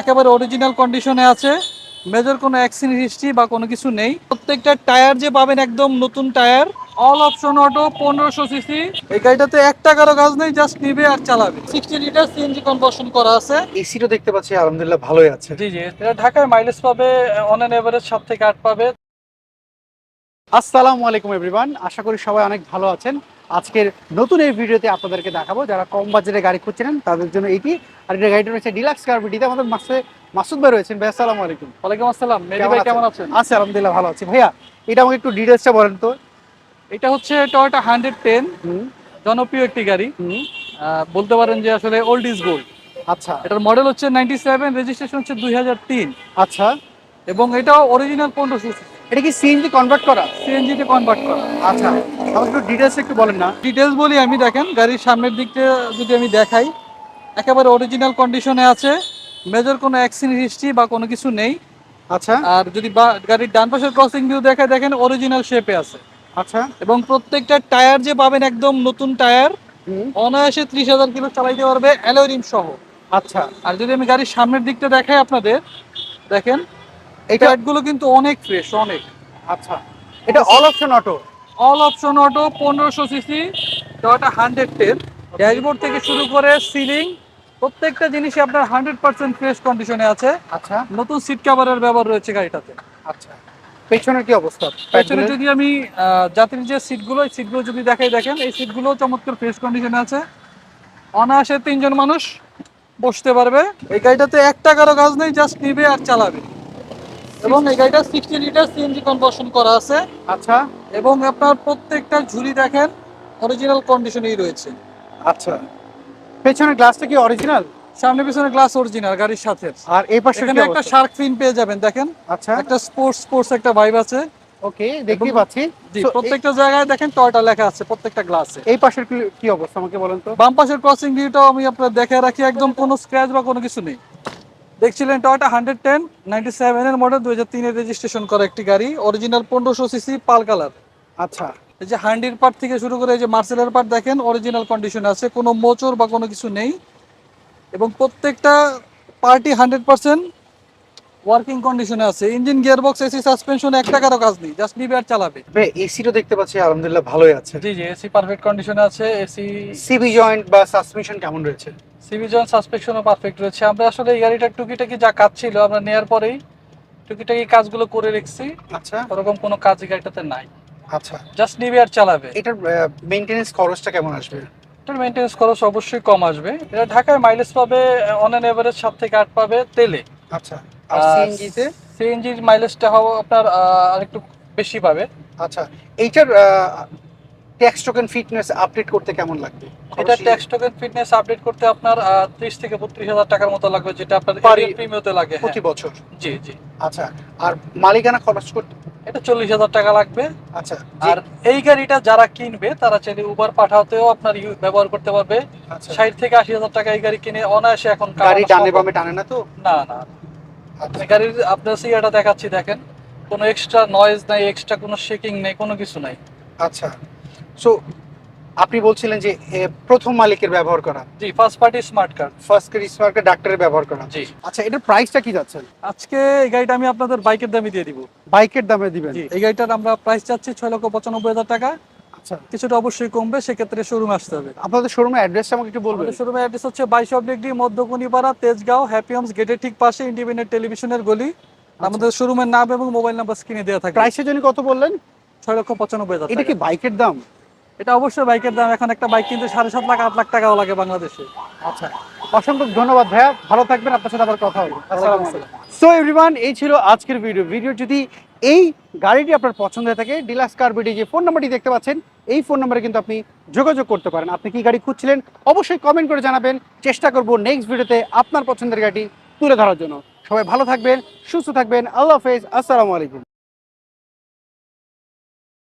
একেবারে অরিজিনাল কন্ডিশনে আছে। মেজর কোনো অ্যাক্সিডেন্ট হিস্ট্রি বা কোনো কিছু নেই। প্রত্যেকটা টায়ার যে পাবেন একদম নতুন টায়ার অল অপশন অটো পনেরোশো সিসি এই গাড়িটাতে এক টাকারও কাজ নেই জাস্ট নিবে আর চালাবে। সিক্সটি লিটার সিএনজি কনভার্সন করা আছে। এসিটা দেখতে পাচ্ছি আলহামদুলিল্লাহ ভালোই আছে। জি জি। এটা ঢাকায় মাইলেজ পাবে অন অ্যান এভারেজ সাত থেকে আট পাবে। আসসালামু আলাইকুম এভরিওয়ান আশা করি সবাই অনেক ভালো আছেন। আজকের নতুন এই ভিডিওতে আপনাদেরকে দেখাবো যারা কম বাজেটে গাড়ি খুঁজছিলেন তাদের জন্য এটি। আর এটা গাড়িটা রয়েছে ডিলাক্স কার্বিটিতে আমাদের মাসে মাসুদ ভাই রয়েছেন। ভাই আসসালামু আলাইকুম। ওয়ালাইকুম আসসালাম। মেহেদি ভাই কেমন আছেন? আছি আলহামদুলিল্লাহ ভালো আছি। ভাইয়া এটা আমাকে একটু ডিটেলসটা বলেন তো। এটা হচ্ছে টয়োটা হান্ড্রেড টেন জনপ্রিয় একটি গাড়ি। বলতে পারেন যে আসলে ওল্ড ইজ গোল্ড আচ্ছা। এটার মডেল হচ্ছে নাইনটি সেভেন রেজিস্ট্রেশন হচ্ছে দুই হাজার তিন। আচ্ছা। এবং এটাও অরিজিনাল পনেরোশো এটা কি সিএনজি কনভার্ট করা? সিএনজিতে কনভার্ট করা। আচ্ছা আমাকে একটু ডিটেলস একটু বলেন না। ডিটেলস বলি আমি দেখেন গাড়ির সামনের দিকটা যদি আমি দেখাই একেবারে অরিজিনাল কন্ডিশনে আছে মেজর কোনো অ্যাক্সিডেন্ট হিস্ট্রি বা কোনো কিছু নেই। আচ্ছা। আর যদি গাড়ির ডান পাশের ক্রসিং ভিউ দেখায় দেখেন অরিজিনাল শেপে আছে। আচ্ছা। এবং প্রত্যেকটা টায়ার যে পাবেন একদম নতুন টায়ার অনায়াসে ত্রিশ হাজার কিলো চালাইতে পারবে অ্যালোয় রিম সহ। আচ্ছা। আর যদি আমি গাড়ির সামনের দিকটা দেখাই আপনাদের দেখেন এই টায়ারগুলো কিন্তু অনেক ফ্রেশ অনেক। আচ্ছা। এটা all option auto all option auto পনেরোশো CC Toyota hundred ten dashboard থেকে শুরু করে সিলিং প্রত্যেকটা জিনিসই আপনার হান্ড্রেড পার্সেন্ট ফ্রেশ কন্ডিশনে আছে। আচ্ছা। নতুন সিট কভারের ব্যবহার রয়েছে গাড়িটাতে। আচ্ছা। পেছনের কি অবস্থা? পেছনে যদি আমি যাত্রীর যে সিটগুলো এই সিটগুলো যদি দেখাই দেখেন এই সিটগুলো চমৎকার ফ্রেশ কন্ডিশনে আছে। অনায়াসে তিনজন মানুষ বসতে পারবে। এই গাড়িটাতে এক টাকারও কাজ নেই জাস্ট নিবে আর চালাবে। এবং এই গাড়িটা সিক্সটি লিটার সিএনজি কনভার্সন করা আছে। আচ্ছা। এবং আপনার প্রত্যেকটা ঝুলি দেখেন অরিজিনাল কন্ডিশনেই রয়েছে। আচ্ছা। পেছনের গ্লাসটা কি অরিজিনাল সামনে পিছনে গ্লাস অরিজিনাল গাড়ির সাথে। আর এই পাশে এখানে একটা শার্ক ফিন পেয়ে যাবেন দেখেন। আচ্ছা। একটা স্পোর্টস স্পোর্টস একটা ভাইব আছে। ওকে দেখতে পাচ্ছি। জি প্রত্যেকটা জায়গায় দেখেন টয়টা লেখা আছে প্রত্যেকটা গ্লাসে এই পাশের কি- কি অবস্থা আমাকে বলেন তো? বাম পাশের ক্রসিং ভিউটাও আমি আপনার দেখে রাখি একদম কোনো স্ক্র্যাচ বা কোনো কিছু নেই। দেখছিলেন টয়টা হান্ড্রেড টেন নাইনটি সেভেনের মডেল দু হাজার তিনের রেজিস্ট্রেশন করা একটি গাড়ি অরিজিনাল পনেরোশো সিসি পাল কালার আচ্ছা। এই যে হান্ডির পার্ট থেকে শুরু করে এই যে মার্সেলের পার্ট দেখেন অরিজিনাল কন্ডিশন আছে কোনো মোচর বা কোনো কিছু নেই। এবং প্রত্যেকটা পার্টি হান্ড্রেড পার্সেন্ট ওয়ার্কিং কন্ডিশনে আছে ইঞ্জিন গিয়ারবক্স এসি সাসপেনশন এক টাকারও কাজ নেই জাস্ট নিবে আর চালাবে। এসিটা দেখতে পাচ্ছি আলহামদুলিল্লাহ ভালোই আছে। জি জি এসি পারফেক্ট কন্ডিশনে আছে এসি সিবি জয়েন্ট বা সাসপেনশন কেমন রয়েছে? সিভিজন সাসপেকশনও পারফেক্ট রয়েছে। আমরা আসলে এই গাড়িটার টুকিটাকি যা কাজ ছিল আমরা নেওয়ার পরেই টুকিটাকি কাজগুলো করে রেখেছি। আচ্ছা। ওরকম কোনো কাজ গাড়িটাতে নাই। আচ্ছা। জাস্ট নিবে আর চালাবে। এটার মেইনটেনেন্স খরচটা কেমন আসবে? এটার মেনটেন্স খরচ অবশ্যই কম আসবে। এটা ঢাকায় মাইলেজ পাবে অন অ্যান এভারেজ সাত থেকে আট পাবে তেলে। আচ্ছা। আর সিএনজি সিএনজির মাইলেজটা হবে আপনার আরেকটু বেশি পাবে। আচ্ছা এইটার ট্যাক্স টোকেন ফিটনেস আপডেট করতে কেমন লাগবে? এটা ট্যাক্স টোকেন ফিটনেস আপডেট করতে আপনার ত্রিশ থেকে বত্রিশ হাজার টাকার মতো লাগবে যেটা আপনার প্রিমিয়তে লাগে হ্যাঁ। প্রতি বছর? জি জি। আচ্ছা আর মালিকানা খরচ করতে এটা চল্লিশ হাজার টাকা লাগবে। আচ্ছা আর এই গাড়িটা যারা কিনবে তারা চাইলে উবার পাঠাতেও আপনার ব্যবহার করতে পারবে। আচ্ছা। ষাট থেকে আশি হাজার টাকা এই গাড়ি কিনে অনায়াসে এখন গাড়ি ডানে বামে টানে না তো? না না আচ্ছা গাড়ির আপনার সিয়াটা দেখাচ্ছি দেখেন। কোনো এক্সট্রা নয়েজ নাই এক্সট্রা কোনো শেকিং নেই কোনো কিছু নাই। আচ্ছা। সো আপনি বলছিলেন যে প্রথম মালিকের ব্যবহার করা। জি first party smart card first স্মার্টকে ডাক্তারের ব্যবহার করা। জি। আচ্ছা এটার প্রাইসটা কি যাচ্ছে? আজকে এই গাড়িটা আমি আপনাদের বাইকের দামে দিয়ে দিব। বাইকের দামে দিবেন। জি এই গাড়িটার আমরা প্রাইস চাচ্ছি ছয় লক্ষ পঁচানব্বই হাজার টাকা। আচ্ছা কিছুটা অবশ্যই কমবে সেক্ষেত্রে শোরুমে আসতে হবে। আপনাদের শোরুমের অ্যাড্রেসটা আমাকে একটু বলবেন। শোরুমের অ্যাড্রেস হচ্ছে বাইশ অব ডিগ্রি মধ্যকুনিপাড়া তেজগাঁও হ্যাপি হোমস গেটের ঠিক পাশে ইন্ডিপেন্ডেন্ট টেলিভিশনের গলি। আমাদের শোরুমের নাম এবং মোবাইল নাম্বার স্ক্রিনে দেওয়া থাকে। প্রাইসের জন্য কত বললেন? ছয় লক্ষ পঁচানব্বই হাজার এটা কি বাইকের দাম? এটা অবশ্যই বাইকের দাম। এখন একটা বাইক কিনতে সাড়ে সাত লাখ আট লাখ টাকাও লাগে বাংলাদেশে। আচ্ছা। অসংখ্য ধন্যবাদ ভাইয়া। ভালো থাকবেন। আপনার সাথে আবার কথা হবে। সো এভরিওয়ান এই ছিল আজকের ভিডিও ভিডিও যদি এই গাড়িটি আপনার পছন্দ হয়ে থাকে, ডিলাক্স কার বিডি যে ফোন নাম্বারটি দেখতে পাচ্ছেন, এই ফোন নাম্বারে কিন্তু আপনি যোগাযোগ করতে পারেন। আপনি কি গাড়ি খুঁজছিলেন? অবশ্যই কমেন্ট করে জানাবেন। চেষ্টা করব নেক্সট ভিডিওতে আপনার পছন্দের গাড়িটি তুলে ধরার জন্য। সবাই ভালো থাকবেন, সুস্থ থাকবেন। আল্লাহ হাফেজ। আসসালামু আলাইকুম।